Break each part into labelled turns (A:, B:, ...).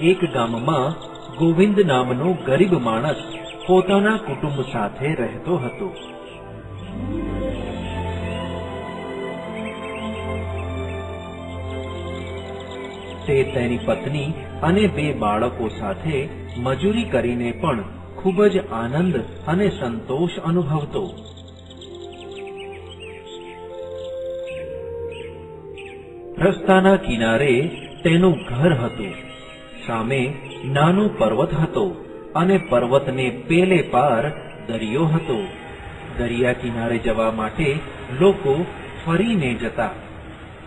A: એક ગામમાં ગોવિંદ નામનો ગરીબ માણસ પોતાના કુટુંબ સાથે રહેતો હતો. તે તેની પત્ની અને બે બાળકો સાથે મજૂરી કરીને પણ ખૂબ જ આનંદ અને સંતોષ અનુભવતો. રસ્તાના કિનારે તેનું ઘર હતું. સામે નાનો પર્વત હતો અને પર્વતને પેલે પાર દરિયો હતો. દરિયા કિનારે જવા માટે લોકો ફરીને જતા.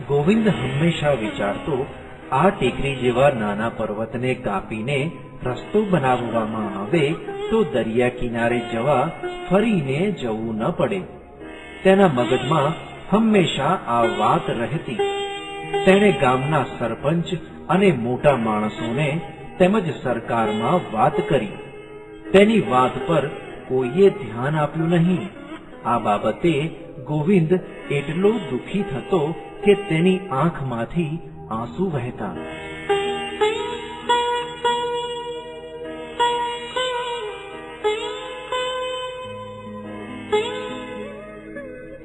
A: ગોવિંદ હંમેશા વિચારતો, આ ટેકરી જેવા નાના પર્વતને કાપીને રસ્તો બનાવવામાં આવે તો દરિયા કિનારે જવા ફરીને જવું ન પડે. તેના મગજમાં હંમેશા આ વાત રહેતી. તેણે ગામના સરપંચ અને મોટા માણસોને તેમજ સરકારમાં વાત કરી. તેની વાત પર કોઈએ ધ્યાન આપ્યું નહીં. આ બાબતે ગોવિંદ એટલો દુખી થતો કે તેની આંખમાંથી આંસુ વહેતા.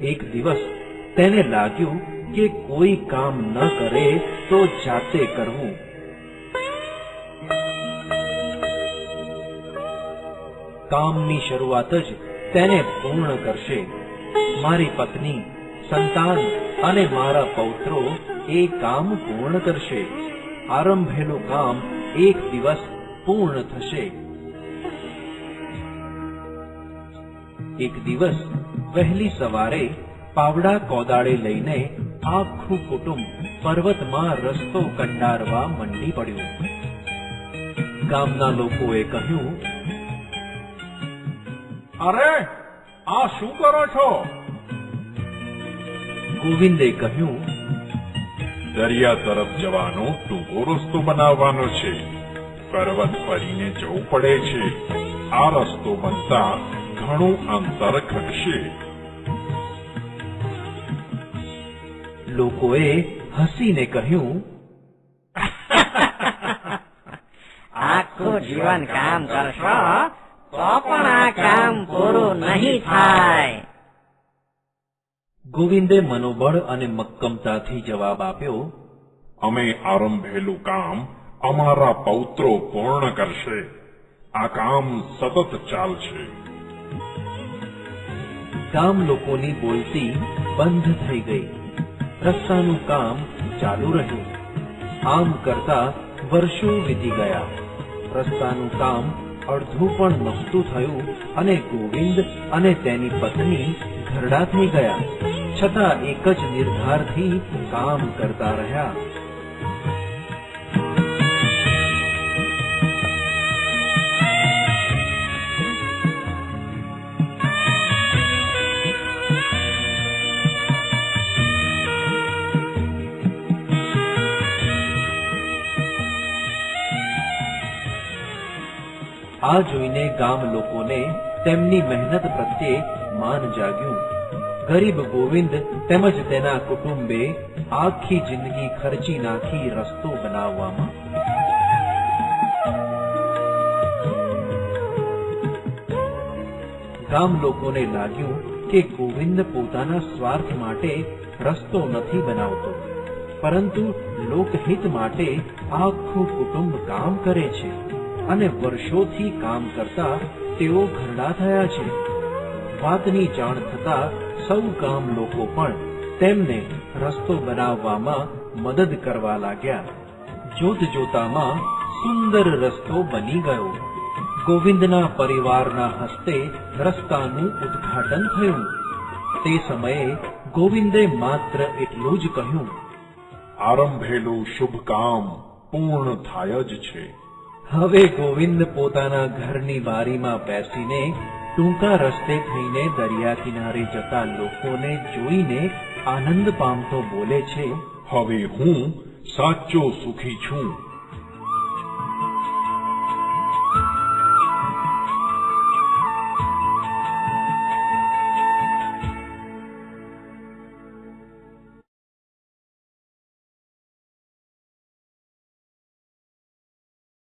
A: એક દિવસ તેને લાગ્યું કે કોઈ કામ ન કરે તો જાતે કરવું. કામની શરૂઆત જ તેને પૂર્ણ કરશે. મારી પત્ની, સંતાન અને મારા પૌત્રો એ કામ પૂર્ણ કરશે. આરંભેલું કામ એક દિવસ પૂર્ણ થશે. એક દિવસ વહેલી સવારે પાવડા કોદાળે લઈને આખું કુટુંબ પર્વતમાં રસ્તો કંડારવા મંડી પડ્યું. ગામના લોકોએ કહ્યું
B: અરે આ શું કરો છો?
A: ગોવિંદે કહ્યું
B: દરિયા તરફ જવાનો ટૂંકો રસ્તો બનાવવાનો છે. પર્વત ફરીને જવું પડે છે. આ રસ્તો બનતા ઘણું અંતર ઘટશે.
A: લોકોએ હસીને કહ્યું
C: આખું જીવન કામ કરશો તો પણ આ કામ પૂરું નહીં થાય.
A: ગોવિંદે મનોબળ અને મક્કમતાથી જવાબ આપ્યો
B: અમે આરંભેલું કામ અમારા પૌત્રો પૂર્ણ કરશે. આ કામ સતત ચાલશે.
A: ગામ લોકોની બોલતી બંધ થઈ ગઈ. રસ્તાનું કામ ચાલુ રહ્યું. આમ કરતા વર્ષો વીતી ગયા. રસ્તાનું કામ અડધું પણ નહોતું થયું અને ગોવિંદ અને તેની પત્ની ઘરડા થઈ ગયા. છતાં એક જ નિર્ધારથી કામ કરતા રહ્યા. આ જોઈને ગામ લોકોને તેમની મહેનત પ્રત્યે માન જાગ્યું. ગરીબ ગોવિંદ તેમજ તેના કુટુંબે આખી જિંદગી ખર્ચી નાખી રસ્તો બનાવવામાં. ગામ લોકોને લાગ્યું કે ગોવિંદ પોતાના સ્વાર્થ માટે રસ્તો નથી બનાવતો, પરંતુ લોકહિત માટે આખું કુટુંબ કામ કરે છે. અને વર્ષોથી કામ કરતા તેઓ ઘરડા થયા છે. વાતની જાણ થતા સૌ ગામ લોકો પણ તેમને રસ્તો બનાવવામાં મદદ કરવા લાગ્યા. જોત જોતામાં સુંદર રસ્તો બની ગયો. ગોવિંદના પરિવારના હસ્તે રસ્તાનું ઉદ્ઘાટન થયું. તે સમયે ગોવિંદે માત્ર એટલું જ કહ્યું.
B: આરંભેલું શુભ કામ પૂર્ણ થાય જ છે.
A: હવે ગોવિંદ પોતાના ઘરની બારીમાં બેસીને ટૂંકા રસ્તે થઈને દરિયા કિનારે જતા લોકોને જોઈને આનંદ પામતો બોલે છે,
B: હવે હું સાચો સુખી છું.